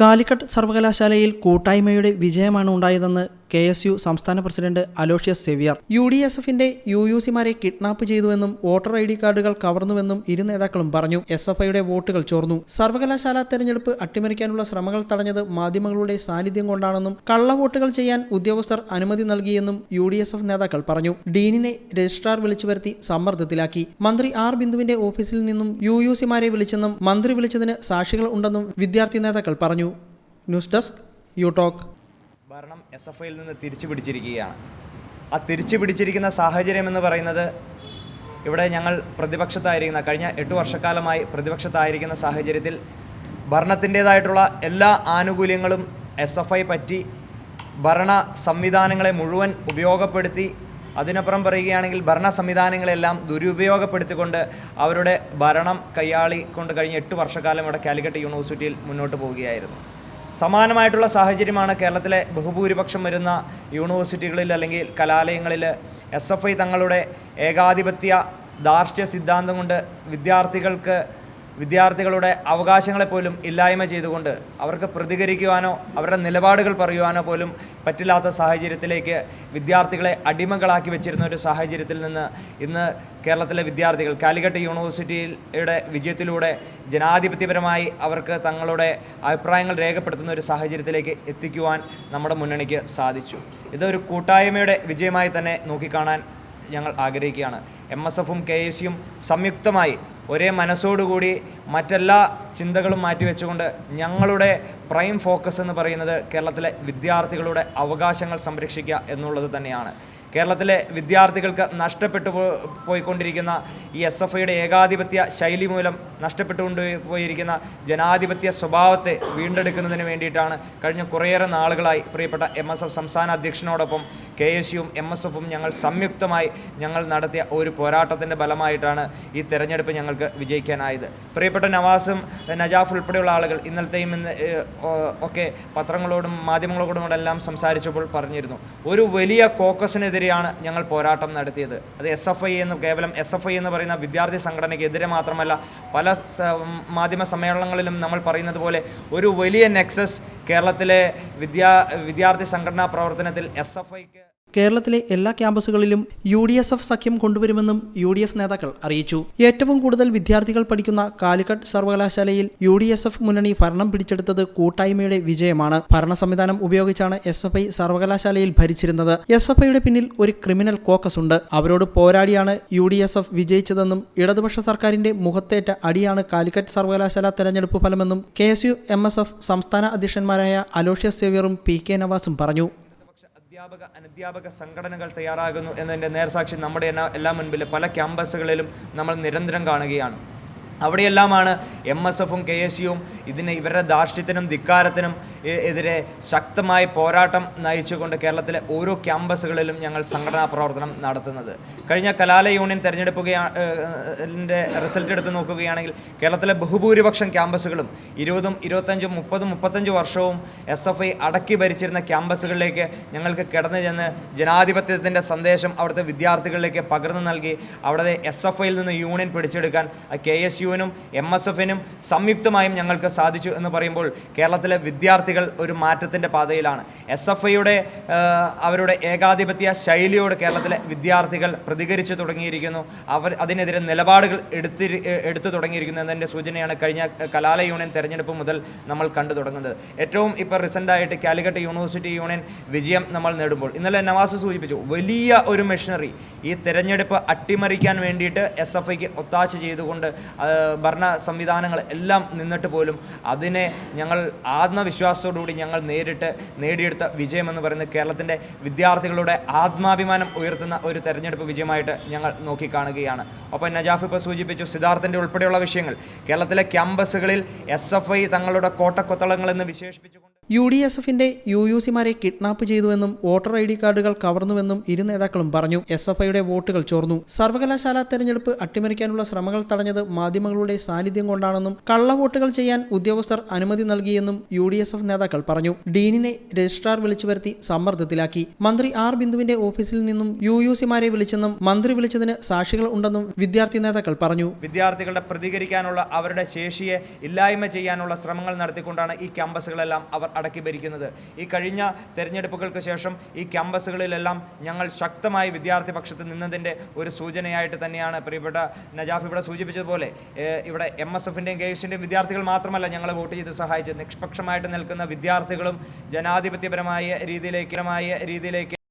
കാലിക്കറ്റ് സർവകലാശാലയിൽ കൂട്ടായ്മയുടെ വിജയമാണ് ഉണ്ടായതെന്ന് കെ എസ് യു സംസ്ഥാന president Aloysius Xavier. U D S എഫിന്റെ യു യു സിമാരെ കിഡ്നാപ്പ് ചെയ്തുവെന്നും വോട്ടർ ഐ ഡി കാർഡുകൾ കവർന്നുവെന്നും ഇരു നേതാക്കളും പറഞ്ഞു. എസ് എഫ് ഐയുടെ വോട്ടുകൾ ചോർന്നു. സർവകലാശാല തെരഞ്ഞെടുപ്പ് അട്ടിമറിക്കാനുള്ള ശ്രമങ്ങൾ തടഞ്ഞത് മാധ്യമങ്ങളുടെ സാന്നിധ്യം കൊണ്ടാണെന്നും കള്ളവോട്ടുകൾ ചെയ്യാൻ ഉദ്യോഗസ്ഥർ അനുമതി നൽകിയെന്നും യു ഡി എസ് എഫ് നേതാക്കൾ പറഞ്ഞു. ഡീനിനെ രജിസ്ട്രാർ വിളിച്ചു വരുത്തി സമ്മർദ്ദത്തിലാക്കി. മന്ത്രി ആർ ബിന്ദുവിന്റെ ഓഫീസിൽ നിന്നും യു യു സിമാരെ വിളിച്ചെന്നും മന്ത്രി വിളിച്ചതിന് സാക്ഷികൾ ഉണ്ടെന്നും വിദ്യാർത്ഥി നേതാക്കൾ പറഞ്ഞു. ന്യൂസ് ഡെസ്ക് യു ടോക്ക് ഭരണം എസ് എഫ് ഐയിൽ നിന്ന് തിരിച്ചു പിടിച്ചിരിക്കുകയാണ് ആ തിരിച്ചു പിടിച്ചിരിക്കുന്ന സാഹചര്യം എന്ന് പറയുന്നത് ഇവിടെ ഞങ്ങൾ പ്രതിപക്ഷത്തായിരിക്കുന്ന കഴിഞ്ഞ എട്ട് വർഷക്കാലമായി പ്രതിപക്ഷത്തായിരിക്കുന്ന സാഹചര്യത്തിൽ ഭരണത്തിന്റേതായിട്ടുള്ള എല്ലാ ആനുകൂല്യങ്ങളും എസ് എഫ് ഐ പറ്റി ഭരണ സംവിധാനങ്ങളെ മുഴുവൻ ഉപയോഗപ്പെടുത്തി അതിനപ്പുറം പറയുകയാണെങ്കിൽ ഭരണ സംവിധാനങ്ങളെല്ലാം ദുരുപയോഗപ്പെടുത്തിക്കൊണ്ട് അവരുടെ ഭരണം കൈയാളി കൊണ്ട് കഴിഞ്ഞ എട്ട് വർഷക്കാലം ഇവിടെ കാലിക്കറ്റ് യൂണിവേഴ്സിറ്റിയിൽ മുന്നോട്ട് പോവുകയായിരുന്നു. സമാനമായിട്ടുള്ള സാഹചര്യമാണ് കേരളത്തിലെ ബഹുഭൂരിപക്ഷം വരുന്ന യൂണിവേഴ്സിറ്റികളിൽ അല്ലെങ്കിൽ കലാലയങ്ങളിൽ എസ് തങ്ങളുടെ ഏകാധിപത്യ ദാർഷ്ട്യ സിദ്ധാന്തം കൊണ്ട് വിദ്യാർത്ഥികൾക്ക് വിദ്യാർത്ഥികളുടെ അവകാശങ്ങളെ പോലും ഇല്ലായ്മ ചെയ്തുകൊണ്ട് അവർക്ക് പ്രതികരിക്കുവാനോ അവരുടെ നിലപാടുകൾ പറയുവാനോ പോലും പറ്റില്ലാത്ത സാഹചര്യത്തിലേക്ക് വിദ്യാർത്ഥികളെ അടിമകളാക്കി വെച്ചിരുന്ന ഒരു സാഹചര്യത്തിൽ നിന്ന് ഇന്ന് കേരളത്തിലെ വിദ്യാർത്ഥികൾ കാലിക്കറ്റ് യൂണിവേഴ്സിറ്റിയുടെ വിജയത്തിലൂടെ ജനാധിപത്യപരമായി അവർക്ക് തങ്ങളുടെ അഭിപ്രായങ്ങൾ രേഖപ്പെടുത്തുന്ന ഒരു സാഹചര്യത്തിലേക്ക് എത്തിക്കുവാൻ നമ്മുടെ മുന്നണിക്ക് സാധിച്ചു. ഇതൊരു കൂട്ടായ്മയുടെ വിജയമായി തന്നെ നോക്കിക്കാണാൻ ഞങ്ങൾ ആഗ്രഹിക്കുകയാണ്. എം എസ് എഫും കെ എസ് യും സംയുക്തമായി ഒരേ മനസ്സോടുകൂടി മറ്റെല്ലാ ചിന്തകളും മാറ്റിവെച്ചുകൊണ്ട് ഞങ്ങളുടെ പ്രൈം ഫോക്കസ് എന്ന് പറയുന്നത് കേരളത്തിലെ വിദ്യാർത്ഥികളുടെ അവകാശങ്ങൾ സംരക്ഷിക്കുക എന്നുള്ളത് തന്നെയാണ്. കേരളത്തിലെ വിദ്യാർത്ഥികൾക്ക് നഷ്ടപ്പെട്ടു പോയിക്കൊണ്ടിരിക്കുന്ന ഈ എസ് എഫ് ഐയുടെ ഏകാധിപത്യ ശൈലി മൂലം നഷ്ടപ്പെട്ടുകൊണ്ട് പോയിരിക്കുന്ന ജനാധിപത്യ സ്വഭാവത്തെ വീണ്ടെടുക്കുന്നതിന് വേണ്ടിയിട്ടാണ് കഴിഞ്ഞ കുറേയേറെ നാളുകളായി പ്രിയപ്പെട്ട എം എസ് എഫ് സംസ്ഥാന അധ്യക്ഷനോടൊപ്പം കെ എസ് യുവും എം എസ് എഫും ഞങ്ങൾ സംയുക്തമായി ഞങ്ങൾ നടത്തിയ ഒരു പോരാട്ടത്തിന്റെ ഫലമായിട്ടാണ് ഈ തെരഞ്ഞെടുപ്പ് ഞങ്ങൾക്ക് വിജയിക്കാനായത്. പ്രിയപ്പെട്ട നവാസും നജാഫ് ഉൾപ്പെടെയുള്ള ആളുകൾ ഇന്നലത്തെയും ഇന്ന് ഒക്കെ പത്രങ്ങളോടും മാധ്യമങ്ങളോടും എല്ലാം സംസാരിച്ചപ്പോൾ പറഞ്ഞിരുന്നു. ഒരു വലിയ കോക്കസിനെതിരെയാണ് ഞങ്ങൾ പോരാട്ടം നടത്തിയത്. അത് എസ് എഫ് ഐ എന്ന് കേവലം എസ് എഫ് ഐ എന്ന് പറയുന്ന വിദ്യാർത്ഥി സംഘടനയ്ക്കെതിരെ മാത്രമല്ല പല മാധ്യമ സമ്മേളനങ്ങളിലും നമ്മൾ പറയുന്നത് പോലെ ഒരു വലിയ നെക്സസ് കേരളത്തിലെ വിദ്യാ വിദ്യാർത്ഥി സംഘടനാ പ്രവർത്തനത്തിൽ എസ് എഫ് ഐക്ക് കേരളത്തിലെ എല്ലാ ക്യാമ്പസുകളിലും യു ഡി എസ് എഫ് സഖ്യം കൊണ്ടുവരുമെന്നും യു ഡി എഫ് നേതാക്കൾ അറിയിച്ചു. ഏറ്റവും കൂടുതൽ വിദ്യാർത്ഥികൾ പഠിക്കുന്ന കാലിക്കറ്റ് സർവകലാശാലയിൽ യു ഡി എസ് എഫ് മുന്നണി ഭരണം പിടിച്ചെടുത്തത് കൂട്ടായ്മയുടെ വിജയമാണ്. ഭരണ സംവിധാനം ഉപയോഗിച്ചാണ് എസ് എഫ് ഐ സർവകലാശാലയിൽ ഭരിച്ചിരുന്നത്. എസ് എഫ് ഐയുടെ പിന്നിൽ ഒരു ക്രിമിനൽ കോക്കസ് ഉണ്ട്. അവരോട് പോരാടിയാണ് യു ഡി എസ് എഫ് വിജയിച്ചതെന്നും ഇടതുപക്ഷ സർക്കാരിന്റെ മുഖത്തേറ്റ അടിയാണ് കാലിക്കറ്റ് സർവകലാശാല തെരഞ്ഞെടുപ്പ് ഫലമെന്നും K S U M S F സംസ്ഥാന അധ്യക്ഷന്മാരായ അലോഷ്യസ് സേവ്യറും പി കെ നവാസും പറഞ്ഞു. അധ്യാപക അനധ്യാപക സംഘടനകൾ തയ്യാറാകുന്നു എന്നതിന്റെ നേർസാക്ഷി നമ്മുടെ എല്ലാ മുൻപിൽ പല ക്യാമ്പസുകളിലും നമ്മൾ നിരന്തരം കാണുകയാണ്. അവിടെയെല്ലാമാണ് എം എസ് എഫും കെ എസ് യുവും ഇതിന് ഇവരുടെ ധാർഷ്ട്യത്തിനും ധിക്കാരത്തിനും എതിരെ ശക്തമായ പോരാട്ടം നയിച്ചുകൊണ്ട് കേരളത്തിലെ ഓരോ ക്യാമ്പസുകളിലും ഞങ്ങൾ സംഘടനാ പ്രവർത്തനം നടത്തുന്നത്. കഴിഞ്ഞ കലാലയ യൂണിയൻ തെരഞ്ഞെടുപ്പുകയുടെ റിസൾട്ട് എടുത്ത് നോക്കുകയാണെങ്കിൽ കേരളത്തിലെ ബഹുഭൂരിപക്ഷം ക്യാമ്പസുകളും ഇരുപതും ഇരുപത്തഞ്ചും മുപ്പതും മുപ്പത്തഞ്ച് വർഷവും എസ് എഫ് ഐ അടക്കി ഭരിച്ചിരുന്ന ക്യാമ്പസുകളിലേക്ക് ഞങ്ങൾക്ക് കിടന്നു ചെന്ന് ജനാധിപത്യത്തിന്റെ സന്ദേശം അവിടുത്തെ വിദ്യാർത്ഥികളിലേക്ക് പകർന്നു നൽകി. അവിടുത്തെ എസ് എഫ് ഐയിൽ നിന്ന് യൂണിയൻ പിടിച്ചെടുക്കാൻ കെ എസ് യുവിനും എം എസ് എഫിനും സംയുക്തമായും ഞങ്ങൾക്ക് സാധിച്ചു എന്ന് പറയുമ്പോൾ കേരളത്തിലെ വിദ്യാർത്ഥികൾ ഒരു മാറ്റത്തിന്റെ പാതയിലാണ്. എസ് എഫ് ഐയുടെ അവരുടെ ഏകാധിപത്യ ശൈലിയോട് കേരളത്തിലെ വിദ്യാർത്ഥികൾ പ്രതികരിച്ചു തുടങ്ങിയിരിക്കുന്നു. അവർ അതിനെതിരെ നിലപാടുകൾ എടുത്തി എടുത്തു തുടങ്ങിയിരിക്കുന്നു എന്നതിന്റെ സൂചനയാണ് കഴിഞ്ഞ കലാലയ യൂണിയൻ തെരഞ്ഞെടുപ്പ് മുതൽ നമ്മൾ കണ്ടു തുടങ്ങുന്നത്. ഏറ്റവും ഇപ്പോൾ റീസെന്റായിട്ട് കാലിക്കറ്റ് യൂണിവേഴ്സിറ്റി യൂണിയൻ വിജയം നമ്മൾ നേടുമ്പോൾ ഇന്നലെ നവാസ് സൂചിപ്പിച്ചു വലിയ ഒരു മെഷീനറി ഈ തെരഞ്ഞെടുപ്പ് അട്ടിമറിക്കാൻ വേണ്ടിയിട്ട് എസ് എഫ് ഐക്ക് ഒത്താശ ചെയ്തുകൊണ്ട് ഭരണ സംവിധാനങ്ങൾ എല്ലാം നിന്നിട്ട് പോലും അതിനെ ഞങ്ങൾ ആത്മവിശ്വാസത്തോടുകൂടി ഞങ്ങൾ നേരിട്ട് നേടിയെടുത്ത വിജയമെന്ന് പറയുന്നത് കേരളത്തിന്റെ വിദ്യാർത്ഥികളുടെ ആത്മാഭിമാനം ഉയർത്തുന്ന ഒരു തെരഞ്ഞെടുപ്പ് വിജയമായിട്ട് ഞങ്ങൾ നോക്കിക്കാണുകയാണ്. അപ്പോൾ നജാഫ് ഇപ്പോൾ സൂചിപ്പിച്ചു സിദ്ധാർത്ഥന്റെ ഉൾപ്പെടെയുള്ള വിഷയങ്ങൾ. കേരളത്തിലെ ക്യാമ്പസുകളിൽ എസ് തങ്ങളുടെ കോട്ടക്കൊത്തളങ്ങൾ എന്ന് വിശേഷിപ്പിച്ചുകൊണ്ട് യു ഡി എസ് എഫിന്റെ യു യു സിമാരെ കിഡ്നാപ്പ് ചെയ്തുവെന്നും വോട്ടർ ഐ ഡി കാർഡുകൾ കവർന്നുവെന്നും ഇരു നേതാക്കളും പറഞ്ഞു. എസ് എഫ് ഐയുടെ വോട്ടുകൾ ചോർന്നു. സർവകലാശാല തെരഞ്ഞെടുപ്പ് അട്ടിമറിക്കാനുള്ള ശ്രമങ്ങൾ തടഞ്ഞത് മാധ്യമങ്ങളുടെ സാന്നിധ്യം കൊണ്ടാണെന്നും കള്ളവോട്ടുകൾ ചെയ്യാൻ ഉദ്യോഗസ്ഥർ അനുമതി നൽകിയെന്നും യു ഡി എസ് എഫ് നേതാക്കൾ പറഞ്ഞു. ഡീനിനെ രജിസ്ട്രാർ വിളിച്ചു വരുത്തി സമ്മർദ്ദത്തിലാക്കി. മന്ത്രി ആർ ബിന്ദുവിന്റെ ഓഫീസിൽ നിന്നും യു യു സിമാരെ വിളിച്ചെന്നും മന്ത്രി വിളിച്ചതിന് സാക്ഷികൾ ഉണ്ടെന്നും വിദ്യാർത്ഥി നേതാക്കൾ പറഞ്ഞു. വിദ്യാർത്ഥികളുടെ പ്രതികരിക്കാനുള്ള അവരുടെ ശേഷിയെ ഇല്ലായ്മ ചെയ്യാനുള്ള ശ്രമങ്ങൾ നടത്തിക്കൊണ്ടാണ് ഈ ക്യാമ്പസുകളെല്ലാം അവർ അടക്കി ഭരിക്കുന്നത്. ഈ കഴിഞ്ഞ തെരഞ്ഞെടുപ്പുകൾക്ക് ശേഷം ഈ ക്യാമ്പസുകളിലെല്ലാം ഞങ്ങൾ ശക്തമായി വിദ്യാർത്ഥി പക്ഷത്ത് നിന്നതിന്റെ ഒരു സൂചനയായിട്ട് തന്നെയാണ് പ്രിയപ്പെട്ട നജാഫ് ഇവിടെ സൂചിപ്പിച്ചതുപോലെ ഇവിടെ എം എസ് എഫിന്റെയും കെ എസിന്റെയും വിദ്യാർത്ഥികൾ മാത്രമല്ല ഞങ്ങളെ വോട്ട് ചെയ്ത് സഹായിച്ചത്. നിഷ്പക്ഷമായിട്ട് നിൽക്കുന്ന വിദ്യാർത്ഥികളും ജനാധിപത്യപരമായ രീതിയിലേക്ക് രീതിയിലേക്ക്